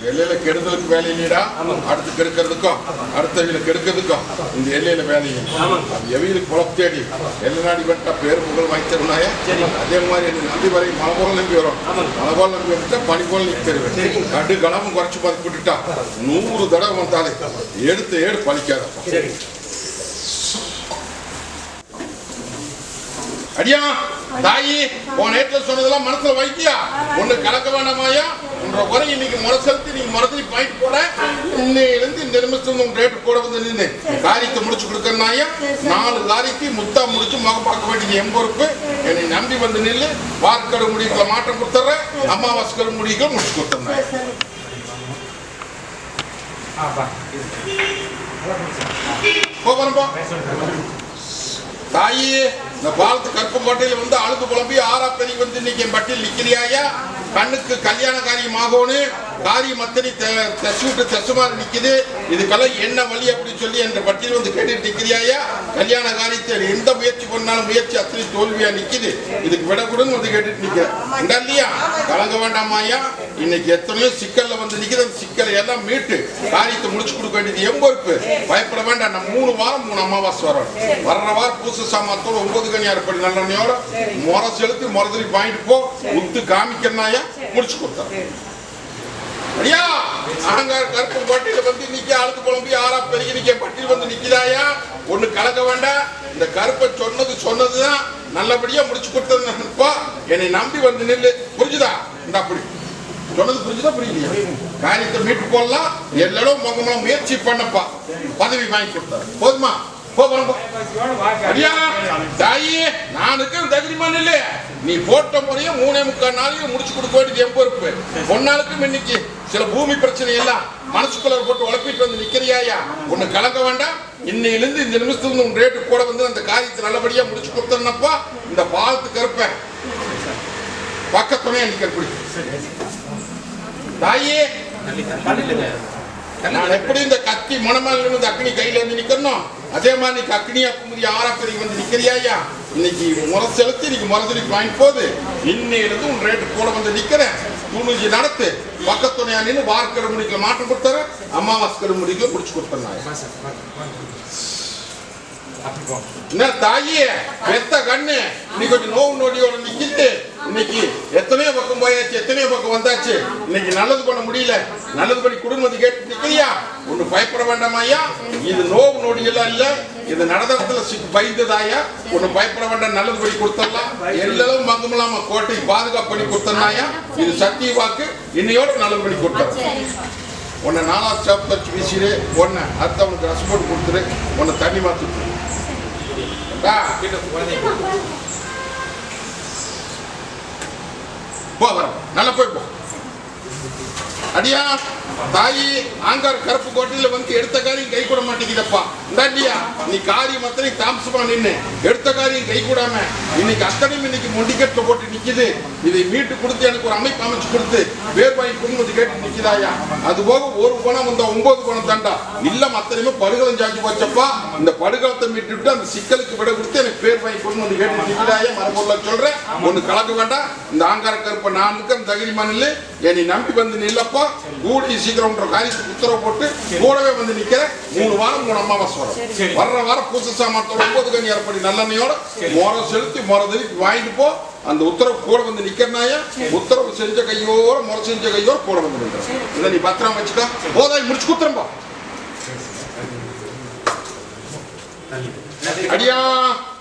எல்லையில கெடுதலுக்கு வேலை இல்லைடா. அடுத்து கெடுக்கிறதுக்கும் அடுத்தவங்களை கெடுக்கிறதுக்கும் இந்த எல்லையில வேலையும் அது எவைகளுக்கு புலப்பு தேடி எல்லை நாடி வந்துட்டா பேர் புகழ் வாங்கி தருனாயா அதே மாதிரி எனக்கு நந்தி வரை மலை போல நம்பி வரும். மலை போல நம்பி வந்துட்டா பனி போல நிக்க தருவேன். கடு கலமும் குறைச்சு பார்த்து விட்டுட்டா நூறு தடவை வந்தாலே எடுத்த ஏடு பழிக்காதப்பா அடியா தாயி உன் நேத்துல சொன்னதெல்லாம் மனசுல வைத்தியா? ஒண்ணு கலக்க வேண்டாமாயா உன்ற குறை இன்னைக்கு முறை செலுத்தி நீங்க பாயிண்ட் போட இன்னையிலிருந்து இந்த உங்க ரேட்டு கூட வந்து நின்று காரியத்தை முடிச்சு கொடுக்கறனாயா நாலு காரியத்தை முத்தா முடிச்சு முகம் பார்க்க வேண்டியது என் பொறுப்பு. என்னை நம்பி வந்து நில்லு. வார்க்கடை முடிவுகளை மாற்றம் கொடுத்துறேன். அமாவாசை முடிவுகள் முடிச்சு போ. தாயி இந்த பாலத்து மட்டையில் வந்து அழுது புலம்பி ஆறா பெருகி வந்து இன்னைக்கு என் பட்டியல் நிக்கிறியாயா கண்ணுக்கு கல்யாண காரியம் ஆகணும் காரியம் அத்தனை தச்சு விட்டு தச்சு மாதிரி இதுக்கெல்லாம் என்ன வழி அப்படின்னு சொல்லி என்ற பட்டியல் வந்து கேட்டுட்டு நிற்கிறியாயா கல்யாண காரியத்தை எந்த முயற்சி பண்ணாலும் முயற்சி அத்தனை தோல்வியா நிற்குது இதுக்கு விடக்கூடன்னு வந்து கேட்டுட்டு நிக்கிறேன் இல்லையா கலங்க வேண்டாமாயா இன்னைக்கு எத்தனையோ சிக்கல்ல வந்து நிற்கிது அந்த சிக்கலை எல்லாம் மீட்டு காரியத்தை முடிச்சு கொடுக்க வேண்டியது என் பொறுப்பு. பயப்பட வேண்டாம். நம்ம மூணு வாரம் மூணு அமாவாசை வரோம் வர்ற வாரம் பூச சாமாத்தோட ஒன்பது கனியார் படி நல்லெண்ணையோட முறை செலுத்தி முறதுலி வாங்கிட்டு போ. உத்து காமிக்கிறனாயா முடிச்சு கொடுத்தாரு ஐயா அகங்கார கருப்பு பட்டியல வந்து நிக்க அழுது குழம்பி ஆறா பெருகி நிக்க பட்டியல் வந்து நிக்கிறாயா ஒண்ணு கலக்க வேண்டாம். இந்த கருப்பை சொன்னது சொன்னதுதான் நல்லபடியா முடிச்சு கொடுத்ததுப்பா என்னை நம்பி வந்து நில்லு. புரிஞ்சுதா? இந்த அப்படி சொன்னது புரிஞ்சுதா புரியலையா காரியத்தை மீட்டு போடலாம். எல்லாரும் முகமெல்லாம் முயற்சி பண்ணப்பா. பதவி வாங்கி கொடுத்தாரு போதுமா? தாயி நான் இருக்கிற தகுதிமா இல்ல நீ போட்ட முறையும் மூணே முக்கால் நாளையும் முடிச்சு கொடுக்க வேண்டியது என் பொறுப்பு. பொன்னாளுக்கும் இன்னைக்கு சில பூமி பிரச்சனை எல்லாம் மனசுக்குள்ள போட்டு உழப்பிட்டு வந்து நிக்கிறியாயா? ஒண்ணு கலக்க வேண்டாம். இன்னையிலிருந்து இந்த நிமிஷத்துல உன் ரேட்டு கூட வந்து அந்த காரியத்தை நல்லபடியா முடிச்சு கொடுத்தனப்பா இந்த பாலத்து கருப்பேன். பக்கத்துணையா நிக்கிற பிடி தாயே. நான் எப்படி இந்த கத்தி மணமால இருந்து அக்னி கையில இருந்து நிக்கணும் அதே மாதிரி நீ அக்னியா குமுதி ஆறாப்பதி வந்து நிக்கிறியா இன்னைக்கு முறை செலுத்தி இன்னைக்கு முறதுலி வாங்கி போகுது இன்னையிலிருந்து உன் ரேட்டு கூட வந்து நிக்கிறேன். துணிஞ்சு நடத்து பக்கத்துணையா நின்று வார்க்கடை முடிக்கல மாற்றம் கொடுத்தாரு. அமாவாசை முடிக்க பிடிச்சு கொடுத்தேன் என்ன தாயே? பெத்த கண்ணு. நீ கொஞ்சம் நோவு நொடியோட நிக்கிட்டு இன்னைக்கு எத்தனையோ பக்கம் போயாச்சு எத்தனையோ பக்கம் வந்தாச்சு. இன்னைக்கு நல்லது பண்ண முடியல. நல்லது பண்ணி குடும்பத்தை கேட்டு நிக்கிறியா ஒண்ணு பயப்பட வேண்டாமாயா இது நோவு நொடி எல்லாம் இல்ல. இது நடந்தத்துல சிக்கு பயந்ததாயா ஒண்ணு பயப்பட வேண்டாம் நல்லது பண்ணி கொடுத்துடலாம் எல்லாரும் மங்கமில்லாம கோட்டை பாதுகாப்பு பண்ணி கொடுத்தனாயா இது சத்திய வாக்கு. இன்னையோட நல்லது பண்ணி கொடுத்தோம். உன்னை நாலாவது சாப்பிட்டு வச்சு வீசிடு. உன்னை அடுத்தவனுக்கு ரசம் போட்டு கொடுத்துரு உன்னை தண்ணி மாத்து டா, நல்லா போய் அடியா தாயி ஆங்கார் கருப்பு கோட்டையில் வந்து எடுத்த காரியம் கை கூட மாட்டேங்குதப்பா. இந்தாண்டியா நீ காரியம் அத்தனை தாமசமா நின்று எடுத்த காரியம் கை கூடாம இன்னைக்கு அத்தனையும் இன்னைக்கு மொண்டிக்கட்ட போட்டு நிக்குது. இதை மீட்டு கொடுத்து எனக்கு ஒரு அமைப்பு அமைச்சு கொடுத்து பேர் வாங்கி குடும்பத்து கேட்டு நிக்குதாயா? அது போக ஒரு குணம் வந்த ஒன்பது குணம் தாண்டா. இல்லம் அத்தனையுமே படுகலம் சாஞ்சு போச்சப்பா. இந்த படுகளத்தை மீட்டுவிட்டு அந்த சிக்கலுக்கு விட கொடுத்து எனக்கு பேர் வாங்கி குடும்பத்து கேட்டு நிக்குதாயா? மரபொருள சொல்றேன். ஒண்ணு கலக்க வேண்டாம். இந்த ஆங்கார கருப்பை நான் இருக்க தகுதி நில்லு. என்னை நம்பி வந்து நில்லப்பா. கூடி சீக்கிரம் காரியத்துக்கு உத்தரவு போட்டு கூடவே வந்து நிக்கிறேன். மூணு வாரம் மூணு வரும். வர்ற வர பூச சாமானத்தோட ஒன்பது கனி அரைப்படி நல்லெண்ணெயோட முறை செலுத்தி முறை திருப்பி வாங்கிட்டு போ. அந்த உத்தரவு கூட வந்து நிக்கிறனாயா உத்தரவு செஞ்ச கையோட முறை செஞ்ச கையோட கூட வந்து இதை நீ பத்திரம் வச்சுக்கோ. போதாய் முடிச்சு குத்துறம்பா அடியா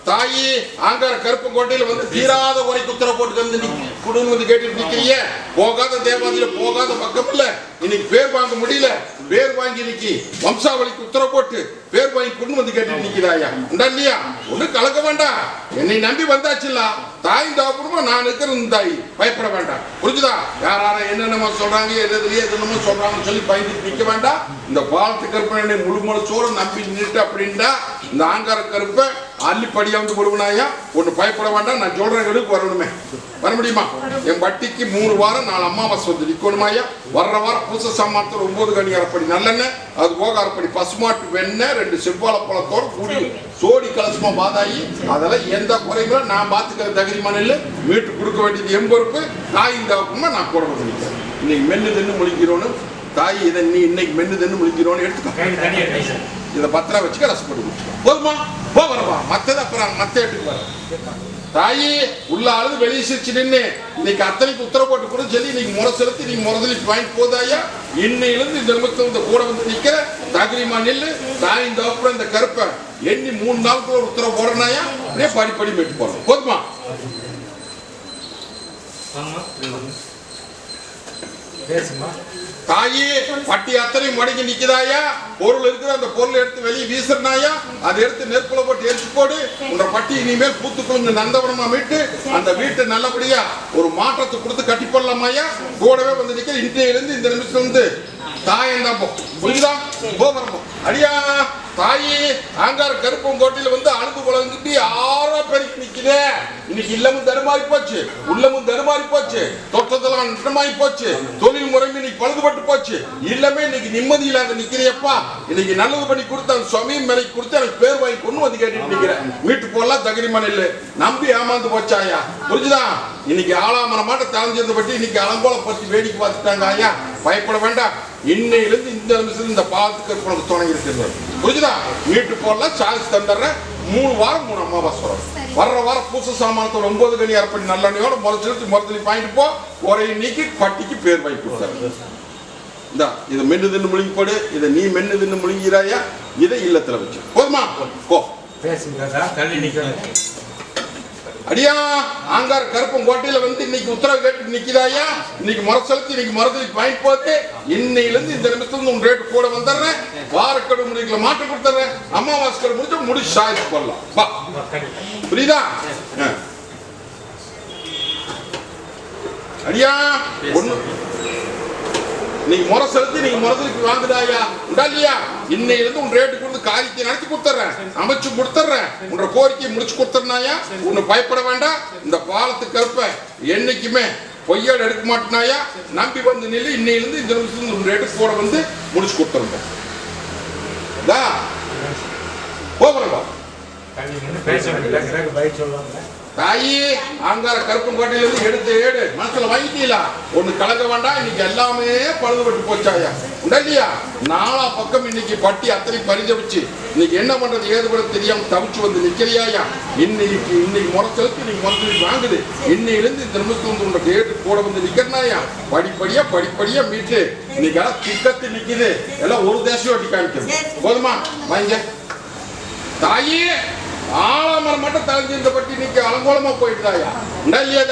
தாயி ஆங்கார கருப்பு கோட்டையில வந்து தீராத உரை குத்திர போட்டு வந்து குடுன்னு வந்து கேட்டுட்டு நிக்கிறீங்க. போகாத தேவாதியில போகாத பக்கம் இல்ல. இன்னைக்கு பேர் வாங்க முடியல. பேர் வாங்கி இன்னைக்கு வம்சாவளிக்கு உத்தரவு போட்டு பேர் வாங்கி கொண்டு வந்து கேட்டு நிக்கிறாயா? உண்டா இல்லையா? ஒண்ணு கலக்க வேண்டாம். என்னை நம்பி வந்தாச்சுல தாய் தாப்புறமா நான் இருக்கிறேன் தாய். பயப்பட வேண்டாம். புரிஞ்சுதா? யார் யார என்னென்னமோ சொல்றாங்க எது எதுலயே என்னமோ சொல்றாங்கன்னு சொல்லி பயந்து நிக்க வேண்டாம். இந்த பாலத்து கருப்பனை முழு முழுச்சோட நம்பி நின்றுட்டு அப்படின்டா இந்த ஆங்கார கருப்பை அள்ளி படியா வந்து கொடுக்கணாயா ஒண்ணு பயப்பட வேண்டாம். நான் சொல்றேன் எடுக்கு வரணுமே. வர முடியுமா? என் வட்டிக்கு மூணு வாரம் நாலு அம்மாவாசை வந்து நிற்கணுமாயா வர்ற வாரம் பூச சாமானத்தில் ஒன்பது கனி அரைப்படி நல்லெண்ணெய் அது போக அரைப்படி பசுமாட்டு வெண்ணெய் ரெண்டு செவ்வாழை பழத்தோட கூடி சோடி கலசமா பாதாயி அதெல்லாம் எந்த குறைகளும் நான் பார்த்துக்கிற தகுதிமான இல்லை மீட்டு கொடுக்க வேண்டியது என் பொறுப்பு. தாயின் தகப்பமா நான் கூட நிற்கிறேன் இன்னைக்கு மென்னு தின்னு முழிக்கிறோன்னு தாய் இதை நீ இன்னைக்கு மென்னு தின்னு முழிக்கிறோன்னு எடுத்துக்கோ. இதை பத்திரம் வச்சுக்க ரசப்பட்டு போதுமா? போ வரவா. மத்தது அப்புறம் மத்த எடுத்துக்கு வர. தாயி உள்ள வெளியே சிரிச்சு நின்று இன்னைக்கு அத்தனைக்கு உத்தரவு போட்டு கூட சொல்லி இன்னைக்கு முறை செலுத்தி நீங்க முறை வாங்கி வாங்கிட்டு போதாயா இன்னையிலிருந்து இந்த நிமிஷத்துல இந்த கூட வந்து நிக்கிற தகுதிமா நெல்லு தாய் இந்த அப்புறம் இந்த கருப்பை எண்ணி மூணு நாளுக்குள்ள ஒரு உத்தரவு போடுறனாயா அப்படியே படி படி மேட்டு போறோம். போதுமா? பேசுமா? தாயி பட்டி அத்தனை முடங்கி நிக்குதாயா? பொருள் இருக்குது அந்த பொருளை எடுத்து வெளியே வீசுறனாயா? அதை எடுத்து நெருப்புல போட்டு எரிச்சு போடு. உன்ற பட்டி இனிமேல் பூத்து கொஞ்சம் நந்தவனமா விட்டு அந்த வீட்டை நல்லபடியா ஒரு மாற்றத்தை கொடுத்து கட்டி போடலாமாயா? கூடவே வந்து நிக்க இன்றையிலிருந்து இந்த நிமிஷம் வந்து தாயம் தான் போ. புரியுதா போ அடியா! தாயி ஆங்கார கருப்பங்கோட்டையில வந்து அழுது குழந்தைட்டு யாரோ பெருக்கி நிக்குதே. இன்னைக்கு இல்லமும் தருமாறி போச்சு உள்ளமும் தருமாறி போச்சு தொட்டதெல்லாம் நட்டமாயி போச்சு தொழில் முறைமை இன்னைக்கு பழுதுபட்டு போச்சு. இல்லமே இன்னைக்கு நிம்மதி இல்லாத நிக்கிறியப்பா. இன்னைக்கு நல்லது பண்ணி கொடுத்த அந்த சுவாமியும் மேலைக்கு கொடுத்து எனக்கு பேர் வாங்கி கொண்டு வந்து கேட்டுட்டு நிக்கிறேன். வீட்டு போடலாம் தகுதிமான இல்லை. நம்பி ஏமாந்து போச்சாயா புரிஞ்சுதா? இன்னைக்கு ஆளாமரமாட்ட தலைஞ்சிருந்த பற்றி இன்னைக்கு அலங்கோலம் பற்றி வேடிக்கை பார்த்துட்டாங்க ஐயா. பயப்பட வேண்டாம். இன்னையிலிருந்து இந்த நிமிஷத்துல இந்த பாலத்துக்கு உனக்கு துணை இருக்கிறது புரிஞ்சுதா? வீட்டு போடலாம் சார்ஜ் தந்துடுறேன். மூணு வாரம் மூணு அமாவாசை வரும். வர்ற வாரம் பூச சாமானத்தோட ஒன்பது கனி அரைப்படி நல்லெண்ணையோட முறைச்சிருத்து முறைச்சலி பாயிட்டு போ. ஒரே நீக்கி பட்டிக்கு பேர் வாங்கி கொடுத்தாரு இந்தா இதை மென்னு தின்னு முழுங்கி போடு. இதை நீ மென்னு தின்னு முழுங்கிறாயா? இதை இல்லத்துல வச்சு. போதுமா? போ. பேசுங்க அடியா ஆங்கார் கருப்பம் கோட்டையில வந்து இன்னைக்கு உத்தரவு கேட்டு நிக்கிறாயா இன்னைக்கு முறை செலுத்தி இன்னைக்கு மரத்துக்கு வாங்கி போட்டு இன்னையிலிருந்து இந்த நிமிஷத்துல உன் ரேட்டு கூட வந்துடுறேன். வாரக்கடு முடிக்கல மாட்டு கொடுத்துறேன் அமாவாசை முடிச்சு முடிச்சு சாய்ச்சி போடலாம். வா. புரியுதா? அடியா ஒண்ணு நீ முறை செலுத்தி நீ முறதுக்கு வாங்குதாயா? உண்டா இல்லையா இன்னையிலிருந்து உன் ரேட்டு கொடுத்து காரியத்தை நடத்தி கொடுத்துறேன். அமைச்சு கொடுத்துறேன். உன்ற கோரிக்கையை முடிச்சு கொடுத்துறனாயா? உன்னை பயப்பட வேண்டாம். இந்த பாலத்து கருப்பை என்னைக்குமே பொய்யாடு எடுக்க மாட்டேனாயா? நம்பி வந்து நில்லு இன்னையிலிருந்து இந்த நிமிஷத்துல உன் ரேட்டு கூட வந்து முடிச்சு கொடுத்துருந்தோம் தா போகிறோம் அங்கார நின்று பேசுங்க தாயி கருப்பங்கோட்டையில இருந்து எடுத்து ஏடு. மனசுல வாங்கிட்டீங்களா ஒண்ணு கலக்க வேண்டாம் இன்னைக்கு எல்லாமே பழுதுபட்டு போச்சாயா? உண்டா நாலா பக்கம் இன்னைக்கு பட்டி அத்தனை பரிதவிச்சு இன்னைக்கு என்ன பண்றது? ஏது பண்ண தெரியாம தவிச்சு வந்து நிக்கிறியாயா? இன்னைக்கு இன்னைக்கு முறைச்சலுக்கு இன்னைக்கு முறை வாங்குது. இன்னையிலிருந்து இந்த நிமிஷத்து வந்து உங்க டேட்டு கூட வந்து நிக்கிறனாயா? படிப்படியா படிப்படியா மீட்டு. இன்னைக்கு எல்லாம் திக்கத்து நிக்குது. எல்லாம் ஒரு தேசம் வட்டி காமிக்கிறது. போதுமா? வாங்க. தாயே ஆலாமரம் மட்டும் தலைஞ்சிருந்த பட்டி இன்னைக்கு அலங்கோலமா போயிட்டுதாயா உண்டா இல்லையா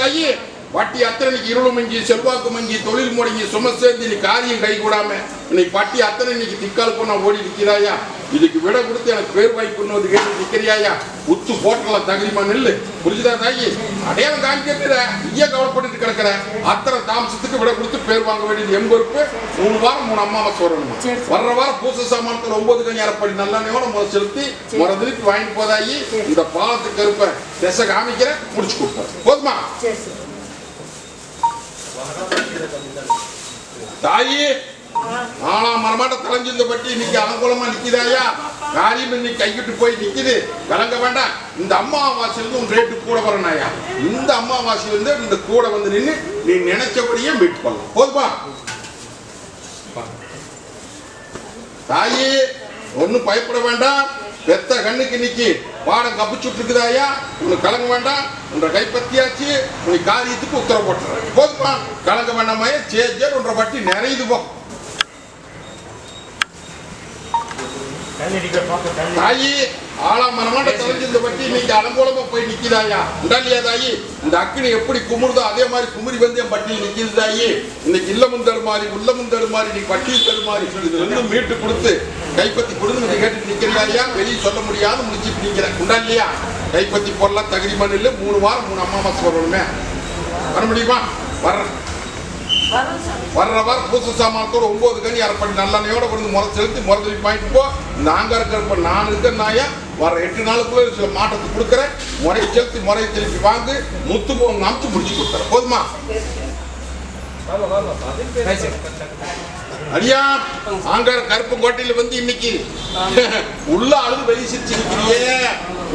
வட்டி அத்தனை இன்னைக்கு இருள் மங்கி செல்வாக்கு மங்கி தொழில் முடங்கி சும சேர்ந்து இன்னைக்கு காரியம் கை கூடாம இன்னைக்கு பட்டி அத்தனை இன்னைக்கு திக்கால் போனா ஓடி நிக்கிறாயா? இதுக்கு விட கொடுத்து எனக்கு பேர் கொண்டு வந்து கேட்டு நிக்கிறியாயா உத்து போட்டலாம் தகுதிமா நெல்லு. புரிஞ்சுதா தாயி? அடையாளம் காமிக்கிறதுல ஐயா கவலைப்பட்டு கிடக்குற. அத்தனை தாமசத்துக்கு விட கொடுத்து பேர் வாங்க வேண்டியது என் பொறுப்பு. மூணு வாரம் மூணு அம்மாவாசை வரணுமா வர்ற வாரம் பூச சாமானத்தில் ஒன்பது கஞ்சி அரைப்படி நல்லெண்ணையோட முதல் செலுத்தி முறை திருப்பி வாங்கிட்டு போதாயி இந்த பாலத்துக்கு கருப்பை திசை காமிக்கிறேன் முடிச்சு கொடுப்பேன். போதுமா சரி சரி தாயி ஆனா மரமாட்ட தலைஞ்சிருந்த பட்டி இன்னைக்கு அலங்கோலமா நிக்குதாயா? காரியம் இன்னைக்கு கைவிட்டு போய் நிக்குது. கலங்க வேண்டாம். இந்த அம்மாவாசையிலிருந்து உன் ரேட்டு கூட வரனாயா இந்த அம்மாவாசையிலிருந்து இந்த கூட வந்து நின்று நீ நினைச்சபடியே மீட் பண்ணலாம் போதுமா? தாயி ஒன்றும் பயப்பட வேண்டாம். பெத்த கண்ணுக்கு இன்னைக்கு பாடம் கப்பிச்சுட்டு இருக்குதாயா உனக்கு கலங்க வேண்டாம். உன்ற கைப்பற்றியாச்சு. உனக்கு காரியத்துக்கு உத்தரவு போட்டுறேன். போதுமா? கலங்க வேண்டாமாயே சேஜர் உன்ற வட்டி நிறையுது போ தள்ளி நிக்க பார்க்க தள்ளி தாயி ஆலாமரமாட்ட தொலைஞ்சிருந்த பற்றி வட்டி இன்னைக்கு அலங்கோலமா போய் நிக்கிறாயா உண்டாலியா தாயி இந்த அக்கினி எப்படி குமுறுதோ அதே மாதிரி குமுறி வந்து என் பட்டியல் நிக்கிறது தாயி. இன்னைக்கு இல்லமும் தருமாறி உள்ளமும் தருமாறி நீ பட்டியல் தருமாறி சொல்லி ரெண்டும் மீட்டு கொடுத்து கைப்பத்தி கொடுத்து நீ கேட்டு நிக்கிறாயா வெளியே சொல்ல முடியாது முடிச்சுட்டு நிக்கிறேன். உண்டாலியா கைப்பத்தி போடலாம் தகுதி மண்ணில் இல்லை. மூணு வாரம் மூணு அம்மாவாசை வரணுமே. வர முடியுமா? வர்றேன். வர்ற வாரம் பூச சாமானத்தோட ஒன்பது கனி அரைப்படி நல்லெண்ணையோட கொண்டு முறை செலுத்தி முறை திருப்பி வாங்கிட்டு போ. இந்த இருக்கிறப்ப நான் நான் இருக்கிறனாயா வர எட்டு நாளுக்குள்ள சில மாற்றத்தை கொடுக்குறேன். முறையை செலுத்தி முறை செலுத்தி வாங்கி. முத்து போங்க அமுச்சு முடிச்சு கொடுத்துறேன். போதுமா? அடியா ஆங்கார கருப்பு கோட்டையில வந்து இன்னைக்கு உள்ள அழுது வெளியே சிரிச்சு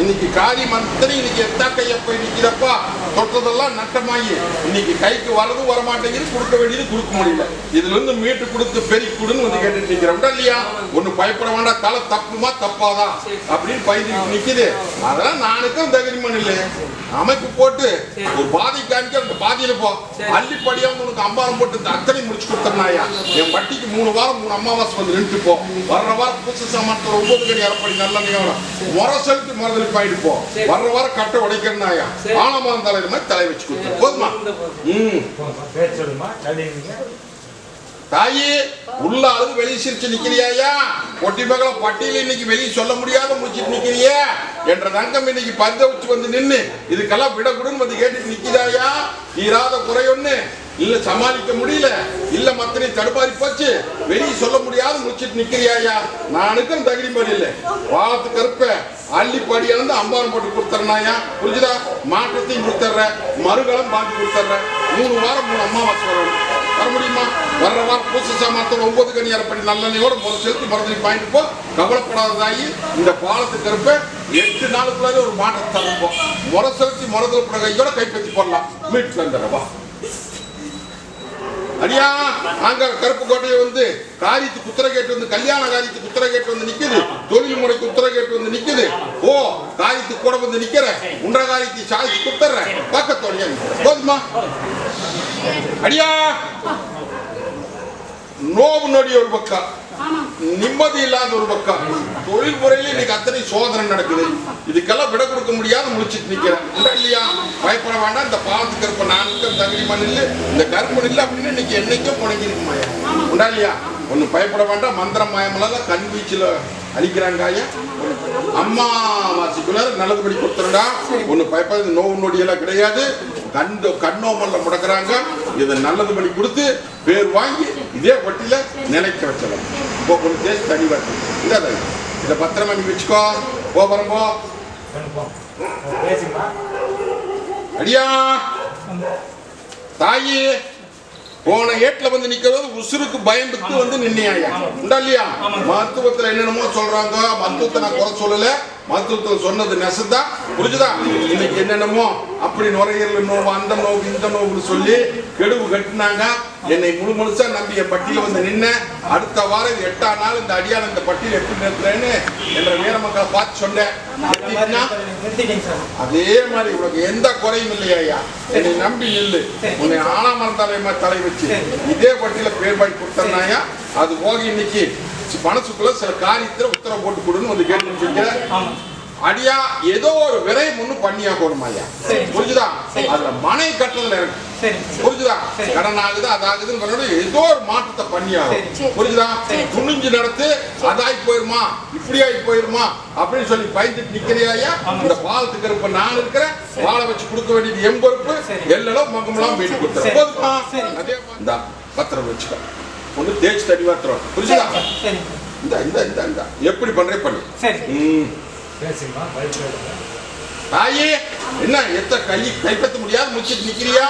இன்னைக்கு காரி மந்திரி இன்னைக்கு எத்தா கைய போய் நிற்கிறப்பா தொட்டதெல்லாம் நட்டமாயி. இன்னைக்கு கைக்கு வரது வரமாட்டேங்குது கொடுக்க வேண்டியது கொடுக்க முடியல. இதுல இருந்து மீட்டு கொடுத்து பெருக்கி கொடுன்னு வந்து கேட்டுட்டு நிக்கிறோம் இல்லையா? ஒண்ணு பயப்பட வேண்டாம் தலை தப்புமா தப்பாதான் அப்படின்னு பயந்து நிக்குது. அதெல்லாம் நானுக்கும் தகுதிமன் இல்லை அமைப்பு போட்டு ஒரு பாதி காமிக்க அந்த பாதியில போ. அள்ளிப்படியா உனக்கு அம்பாரம் போட்டு இந்த அத்தனை முடிச்சு கொடுத்தனாயா என் வட்டிக்கு மூணு வாரம் மூணு அமாவாசை வந்து நின்று போ. வர்ற வாரம் புதுசு சாமானத்தில் ஒன்பது கடி அரைப்படி நல்ல நேரம் முறை செலுத்தி போ. வர்ற வாரம் கட்டை உடைக்கிறனாயா ஆனமான் தலைவர் மாதிரி தலை வச்சு கொடுத்து போதுமா? ம். தாயி உள்ள அழுது வெளியே சிரிச்சு நிக்கிறியாயா? பொட்டி மகள பட்டியல இன்னைக்கு வெளியே சொல்ல முடியாத முடிச்சிட்டு நிக்கிறியே? என்ற தங்கம் இன்னைக்கு பந்த வச்சு வந்து நின்னு இதுக்கெல்லாம் விடக்கூடும் வந்து கேட்டு நிக்கிதாயா? தீராத குறை ஒண்ணு. இல்ல சமாளிக்க முடியல. இல்ல மத்தனை தடுப்பாரி போச்சு. வெளியே சொல்ல முடியாத முடிச்சிட்டு நிக்கிறியாயா நானுக்கும் தகுதி மாதிரி இல்ல. வாழத்து கருப்ப அள்ளி படி இழந்து அம்பாரம் போட்டு கொடுத்துறனாயா புரிஞ்சுதா? மாற்றத்தையும் கொடுத்துட்றேன் மறுகளும் பாக்கி கொடுத்துட்றேன் மூணு வாரம் மூணு அம்மாவாசை வரணும். வர முடியுமா? வர்ற வாரம் பூச சாமானத்தோட ஒன்பது கனி அரைப்படி நல்லெண்ணையோட முறை செலுத்தி மருந்து வாங்கிட்டு போ. கவலைப்படாததாகி இந்த பாலத்து இருப்ப எட்டு நாளுக்குள்ளார ஒரு மாற்றத்தை தரப்போம் முறை செலுத்தி முறதல் படகையோட கைப்பற்றி போடலாம். மீட்டு வந்துடுறவா அடியா அங்க கருப்பு கோட்டையை வந்து காரியத்துக்கு குத்துரை கேட்டு வந்து கல்யாண காரியத்துக்கு குத்துரை கேட்டு வந்து நிக்குது. தொழில் முறைக்கு உத்தர கேட்டு வந்து நிக்குது. ஓ காரியத்துக்கு கூட வந்து நிக்கிற. உன்ற காரியத்தை சாதிச்சு கொடுத்துற பக்கத்தோடய போதுமா? அடியா நோவு நொடி ஒரு பக்கம். நிம்மதி இல்லாத ஒரு பக்கம். தொழில் முறையில இன்னைக்கு அத்தனை சோதனை நடக்குது. இதுக்கெல்லாம் விட கொடுக்க முடியாத முடிச்சிட்டு நிக்கிறேன். இல்லையா? பயப்பட வேண்டாம். இந்த பாத்து இருப்ப நானுக்கும் தகுதி மண்ணில் இல்லை. இந்த கருப்பு இல்லை அப்படின்னு இன்னைக்கு என்னைக்கும் புனைக்கிருக்குமாயா உண்டா இல்லையா? ஒன்றும் பயப்பட வேண்டாம். மந்திரம் மாயமெல்லாம் கண் வீச்சில் அழிக்கிறாங்க ஐயா. அம்மா வாசிக்குள்ள நல்லதுபடி கொடுத்துருடா. ஒன்றும் பயப்படாது நோவு நொடியெல்லாம் கிடையாது. கண்டு கண்ணோமல்ல முடக்கிறாங்க. இதை நல்லது பண்ணி கொடுத்து பேர் வாங்கி இதே வட்டியில் நிலைக்க வச்சிடலாம். தனி வட்டி இதை. இதை பத்திரமா நீ வச்சுக்கோ. போ வரம்போ பண்ணுப்போம் பேசுமா அடியா. தாயி போன ஏட்ல வந்து நிக்கிறது உசுருக்கு பயந்துட்டு வந்து நின்னையா உண்டா இல்லையா? மருத்துவத்துல என்னென்னமோ சொல்றாங்க. மருத்துவத்தை நான் குறை சொல்லல. மருத்துவத்துல சொன்னது நெசந்தா. புரிஞ்சுதா? இன்னைக்கு என்னென்னமோ அப்படி நுரையீரல் நோவு அந்த நோவு இந்த நோவுன்னு சொல்லி கெடுவு கட்டினாங்க. என்னை முழு முழுசா நம்பி என் பட்டியல வந்து நின்ன. அடுத்த வாரம் இது எட்டாம் நாள் இந்த அடியால் இந்த பட்டியல் எப்படி நிறுத்துறேன்னு என்ற வீர மக்களை பார்த்து சொன்னேன். அதே மாதிரி உனக்கு எந்த குறையும் இல்லையா என்னை நம்பி நில்லு. உன்னை ஆனாமரம் தலைமை தலை வச்சு இதே பட்டியல பேர் பாய் கொடுத்தனாயா அது போக இன்னைக்கு மனசுக்குள்ள சில காரியத்துல உத்தரவு போட்டு கொடுன்னு வந்து கேட்டு அடியா ஏதோ ஒரு விரையம் ஒண்ணு பண்ணியா போடுமாயா சரி. புரிஞ்சுதா? அதுல மனை கட்டுறதுல இருக்கு. புரிஞ்சுதா. கடன் ஆகுது அது ஆகுதுன்னு ஏதோ ஒரு மாற்றத்தை பண்ணியாகும். புரிஞ்சுதா? துணிஞ்சு நடத்து அதாய் போயிருமா? இப்படி ஆகி போயிருமா? அப்படின்னு சொல்லி பயந்துட்டு நிக்கிறியாயா ஆமா. இந்த பாலத்துக்கு இருப்ப நான் இருக்கிறேன். வாழை வச்சு கொடுக்க வேண்டியது என் பொறுப்பு. சரி. எல்லாம் மகமெல்லாம் வீட்டு சரி. அதே மாதிரி பத்திரம் வச்சுக்கோ. ஒண்ணு தேய்ச்சி தண்ணி பத்திரம் புரிஞ்சுதா? இந்த இந்த இந்த எப்படி பண்றே பண்ணு. சரி பயப்படுங்க தாயி தாயே என்ன எத்த கை கைப்பற்ற முடியாது முடிச்சிட்டு நிக்கிறியா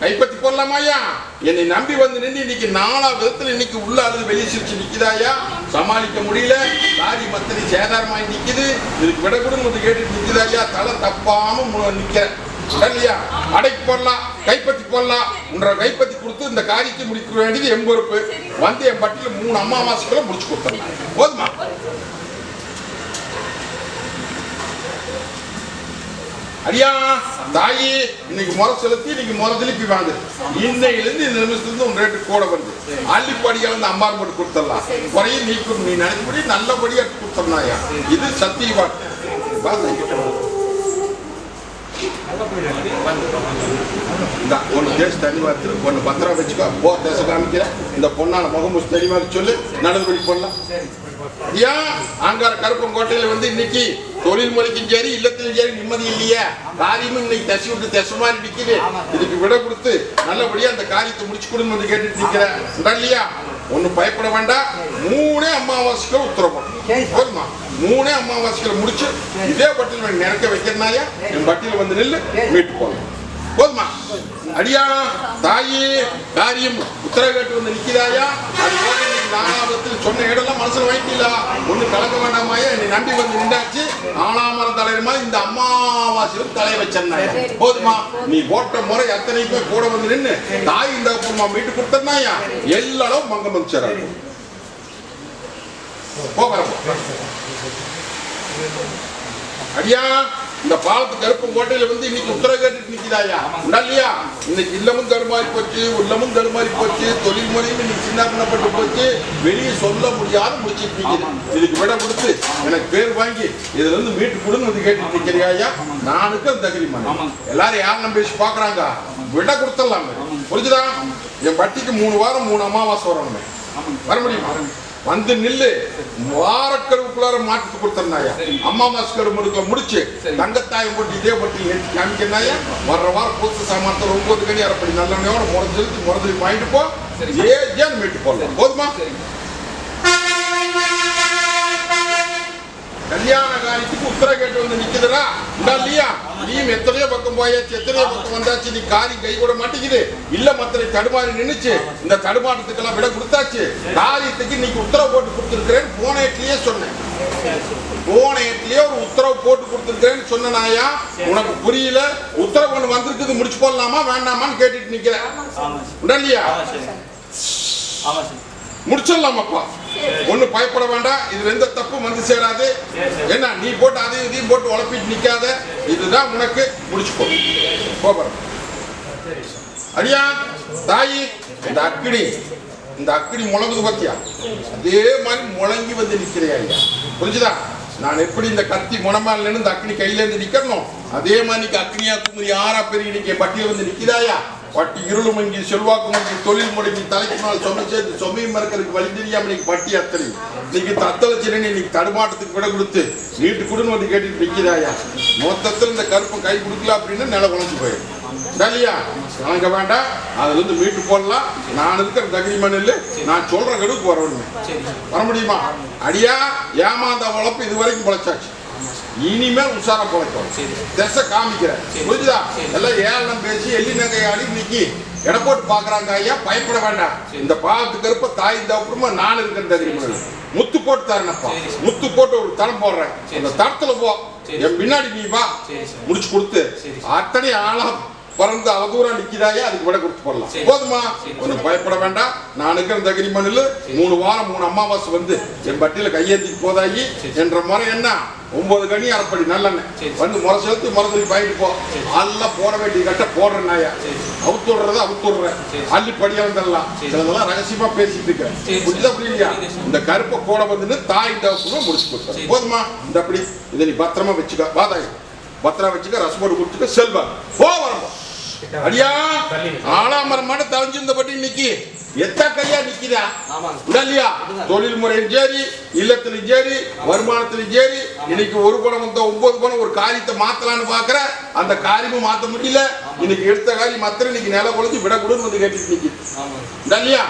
கைப்பற்றி போடலாமாயா என்னை நம்பி வந்து நின்று இன்னைக்கு நாலா விதத்துல இன்னைக்கு உள்ள அழுது வெளியே சிரிச்சு நிக்கிறாயா சமாளிக்க முடியல தாடி மத்தனை சேதாரமாய் நிக்குது இதுக்கு விட கூட வந்து கேட்டு நிக்கிறாயா தலை தப்பாம மு- நிக்கிறேன் இல்லையா அடைக்கு போடலாம் கைப்பற்றி போடலாம் உன்ற கைப்பற்றி கொடுத்து இந்த காரியத்தை முடிக்க வேண்டியது என் பொறுப்பு வந்து என் பட்டியல மூணு அம்மாவாசைக்குள்ள முடிச்சு கொடுத்துடலாம் போதும் அடியா தாயி இன்னைக்கு முறை செலுத்தி இன்னைக்கு முறை திருப்பி வாங்கு. இன்னையிலிருந்து இந்த நிமிஷத்துலேருந்து உன் ரேட்டு கூட வருது. அள்ளிப்படி கலந்து அம்பார் போட்டு கொடுத்துடலாம். குறையும் நீக்கும் நீ நினைச்சபடி நல்லபடியா கொடுத்துடனாயா இது சத்திய வாக்கு இந்த ஒன்று தேச தனி வார்த்தை ஒன்று பத்திரம் வச்சுக்கோ. போ தேச காமிக்கிற. இந்த பொண்ணான முகமுஸ் தெளிவாக சொல்லு. நடவடிக்கை பண்ணலாம் ஏன் ஆங்கார கருப்பங்கோட்டையில வந்து இன்னைக்கு தொழில் முறைக்கும் சரி இல்லத்திலும் சரி நிம்மதி இல்லையே? காரியமும் இன்னைக்கு தசி விட்டு தசை மாதிரி இதுக்கு விட கொடுத்து நல்லபடியா அந்த காரியத்தை முடிச்சு கொடுங்க வந்து கேட்டுட்டு நிக்கிறேன் இல்லையா? ஒன்றும் பயப்பட வேண்டாம். மூணே அமாவாசைக்கு உத்தரவு. போதுமா? மூணே அமாவாசைகளை முடிச்சு இதே பட்டியல் நினைக்க வைக்கிறனாயா என் பட்டியல் வந்து நில்லு மீட்டு போகலாம் போதுமா? அடியா தாயே காரியம் உத்தரகட்டு வந்து நிக்கிறாயா அது நாலாபத்தில் சொன்ன இடம்லாம் மனசுல வாங்கிட்டீங்களா ஒண்ணு கலக்க வேண்டாமாயா என்னை நம்பி வந்து நின்றாச்சு. ஆனாமரம் தலைவருமா இந்த அம்மாவாசையில் தலை வச்சேன்னாயா போதுமா நீ போட்ட முறை அத்தனைக்குமே கூட வந்து நின்று தாய் இந்த அப்புறமா மீட்டு கொடுத்தனாயா எல்லாரும் மங்கம் வந்துச்சாரா போகிறோம் அடியா. இந்த பாலத்து கருப்பு கோட்டையில வந்து இன்னைக்கு உத்தர கேட்டுட்டு நிக்கிறாயா இல்லையா இன்னைக்கு இல்லமும் தடுமாறி போச்சு உள்ளமும் தடுமாறி போச்சு தொழில் முறையும் இன்னைக்கு சின்ன பண்ணப்பட்டு போச்சு. வெளியே சொல்ல முடியாத முடிச்சிட்டு நிக்குது இதுக்கு விட கொடுத்து எனக்கு பேர் வாங்கி இதுல இருந்து மீட்டு கொடுன்னு வந்து கேட்டுட்டு நிக்கிறியாயா நானுக்கு அந்த தகுதிமான எல்லாரும் யாரும் பேசி பாக்குறாங்க விட கொடுத்துடலாமே புரிஞ்சுதா? என் பட்டிக்கு மூணு வாரம் மூணு அமாவாசை வரணுமே வர முடியுமா? வந்து நில்லு. வாரக்கருவுக்குள்ளார மாட்டு கொடுத்துருந்தாயா? அம்மா மாஸ்கர் முடுக்க முடிச்சு. தங்கத்தாயம் போட்டு இதே பட்டி எடுத்து காமிக்கிறாயா வர்ற வாரம் புதுசு சாமானத்தில் ஒன்பது கணி அரைப்படி நல்லெண்ணையோட முறைஞ்செலுத்தி முறைஞ்சு வாங்கிட்டு போ. ஏன் மீட்டு போடலாம். போதுமா? கல்யாண காரியத்துக்கு உத்தர கேட்டு வந்து நிக்குதுடா இந்தா இல்லையா நீயும் எத்தனையோ பக்கம் போயாச்சு எத்தனையோ பக்கம் வந்தாச்சு நீ காரி கை கூட மாட்டேங்குது இல்ல மத்தனை தடுமாறி நின்னுச்சு இந்த தடுமாட்டத்துக்கெல்லாம் விட கொடுத்தாச்சு காரியத்துக்கு இன்னைக்கு உத்தரவு போட்டு கொடுத்துருக்கிறேன்னு போன இடத்துலயே சொன்னேன் போன இடத்துலயே ஒரு உத்தரவு போட்டு கொடுத்துருக்கிறேன்னு சொன்னனாயா உனக்கு புரியல உத்தரவு ஒண்ணு வந்திருக்குது முடிச்சு போடலாமா வேண்டாமான்னு கேட்டுட்டு நிக்கிறேன் இல்லையா ஆமா சார் முடிச்சிடலாமாப்பா? ஒன்றும் பயப்பட வேண்டாம். இதுல எந்த தப்பும் வந்து சேராது. என்ன நீ போட்டு அதையும் இதையும் போட்டு உழப்பிட்டு நிக்காத. இதுதான் உனக்கு. முடிச்சுக்கோ. போகிறோம் அடியா தாயி இந்த அக்கினி. இந்த அக்கினி முழங்குது பத்தியா? அதே மாதிரி முழங்கி வந்து நிக்கிறியா ஐயா புரிஞ்சுதா? நான் எப்படி இந்த கத்தி முனமால இந்த அக்னி கையில இருந்து நிக்கணும் அதே மாதிரி அக்னியா குமரி ஆறா பெரிய இன்னைக்கு பட்டியல் வந்து நிக்கிறாயா பட்டி இருளும் மங்கி செல்வாக்கு மங்கி தொழில் முடங்கி தலைக்கு மேல் சொன்ன சேர்த்து சொமையும் மறக்கிறதுக்கு வழி தெரியாம இன்னைக்கு வட்டி அத்தனை. இன்னைக்கு தத்தளிச்சிருன்னு இன்னைக்கு தடுமாட்டத்துக்கு விட கொடுத்து நீட்டு கொடுன்னு வந்து கேட்டுட்டு நிற்கிறாயா மொத்தத்தில் இந்த கருப்பு கை கொடுக்கல அப்படின்னு நில குழஞ்சு போயிடும் சரியா வணங்க வேண்டாம். அதுல இருந்து மீட்டு போடலாம். நான் இருக்கிற தகுதிமன் இல்லை நான் சொல்ற கடுக்கு வரணும் வர முடியுமா? அடியா? ஏமாந்த உழப்பு இது வரைக்கும் பழச்சாச்சு. இனிமேல் உஷாரா பொழைக்கும் திசை காமிக்கிறேன். புரிஞ்சுதா? எல்லாம் ஏளனம் பேசி எள்ளி நகை ஆடி இன்னைக்கு எடை போட்டு பாக்குறாங்க ஐயா பயப்பட வேண்டாம். இந்த பாவத்துக்கு கருப்ப தாய் இந்த அப்புறமா நான் இருக்கிற தகுதிமன் முத்து போட்டு தரேனப்பா. முத்து போட்டு ஒரு தரம் போடுறேன். அந்த தரத்துல போ. என் பின்னாடி நீ வா. முடிச்சு கொடுத்து. அத்தனை ஆளா பிறந்து அவதூறா நிக்கிறாயா அதுக்கு விட கொடுத்து போடலாம். போதுமா? ஒன்றும் பயப்பட வேண்டாம். நான் இருக்கிற தகிரி மண்ணில் மூணு வாரம் மூணு அமாவாசை வந்து என் பட்டியல கையேந்திக்கு போதாகி என்ற முறை என்ன? ஒன்பது கனி அரைப்படி நல்லெண்ணெய். வந்து முறை செலுத்தி முறை சொல்லி பாயிட்டு போ. எல்லாம் போட வேண்டிய கட்ட போடுறேன் நாயா. அவுத்து விடுறத அவுத்து விடுறேன் அள்ளி படியா வந்துடலாம் சிலதெல்லாம் ரகசியமா பேசிட்டு இருக்கேன். புரியுதா புரியலையா? இந்த கருப்பை கூட வந்து தாய் தவப்புன்னு முடிச்சு கொடுத்தேன் போதுமா? இந்த அப்படி இதை நீ பத்திரமா வச்சுக்க. வாதாய். பத்திரமா வச்சுக்க ரசமோடு குடிச்சுக்க செல்வா. போ வரம்பா. அடியா ஆலாமரம் மாட்ட தலைஞ்சிருந்த பட்டி இன்னைக்கு எத்த கையா நிக்கிறா இல்லையா? தொழில் முறையும் சரி இல்லத்திலும் சரி வருமானத்திலும் சரி. இன்னைக்கு ஒரு குணம் வந்த ஒன்பது குணம் ஒரு காரியத்தை மாத்தலாம்னு பாக்குற அந்த காரியமும் மாத்த முடியல. இன்னைக்கு எடுத்த காரியம் மாத்திரம் இன்னைக்கு நில குழந்தை விட கொடுன்னு வந்து கேட்டுட்டு நிக்குது இல்லையா?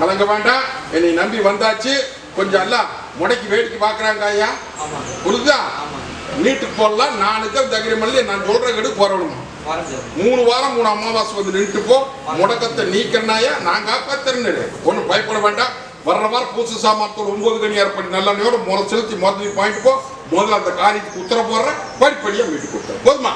கலங்க வேண்டாம். என்னை நம்பி வந்தாச்சு. கொஞ்சம் எல்லாம் முடக்கி வேடிக்கை பாக்குறாங்க ஐயா. புரியுதா நீட்டுக்கு போடலாம் நானுக்கு தகிரமல்லி நான் சொல்ற கெடு சார் மூணு வாரம் மூணு அமாவாசை வந்து நின்றுட்டு போ முடக்கத்தை நீக்கிறனாயா நான் காப்பாத்துறேன்னு. ஒன்றும் பயப்பட வேண்டாம். வர்ற வாரம் பூசு சாமானத்தோட ஒன்பது கணி ஏற்படி நல்லெண்ணையோட முறை செலுத்தி முதல்ல பாயிண்ட் போ முதல்ல அந்த காரியத்துக்கு உத்தர போடுறேன். படிப்படியா மீட்டு கொடுத்தேன் போதுமா.